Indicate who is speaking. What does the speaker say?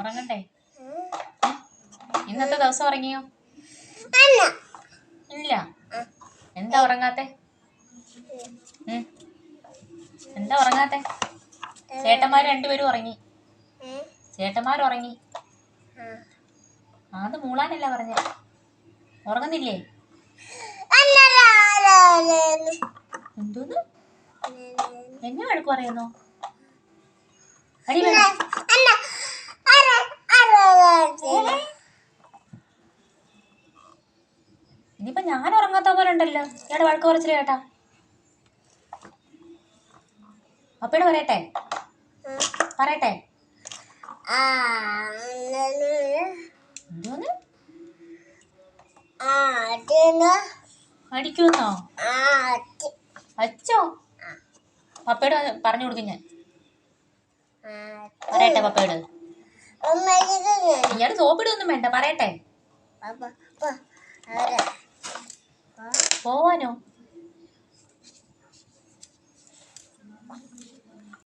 Speaker 1: ഉറങ്ങണ്ടേ? ഇന്നത്തെ ദിവസം ഉറങ്ങിയോ? ഇല്ല. എന്താ ഉറങ്ങാത്തെ? എന്താ ഉറങ്ങാത്തെ? ചേട്ടന്മാർ രണ്ടുപേരും ഉറങ്ങി. ചേട്ടന്മാർ ഉറങ്ങി. അത് മൂളാനല്ല പറഞ്ഞ. ഉറങ്ങുന്നില്ലേ? എന്തോന്ന്? എന്നെ വഴക്ക് പറയുന്നു ഇനിയിപ്പൊ ഞാൻ ഉറങ്ങാത്ത പോലെ ഉണ്ടല്ലോ. ഇയാടെ വഴക്ക് കുറച്ചില്ല കേട്ടാ. അപ്പയുടെ പറയട്ടെ? പറയട്ടെ? എന്തോന്ന്? അടിക്കുന്നോ. അച്ചോ പപ്പയോട് പറഞ്ഞു കൊടുക്കും ഞാൻ പറയട്ടെ പപ്പയോട്. ഇയാൾ സോപ്പിടൊന്നും വേണ്ട. പറയട്ടെ. പോവാനോ?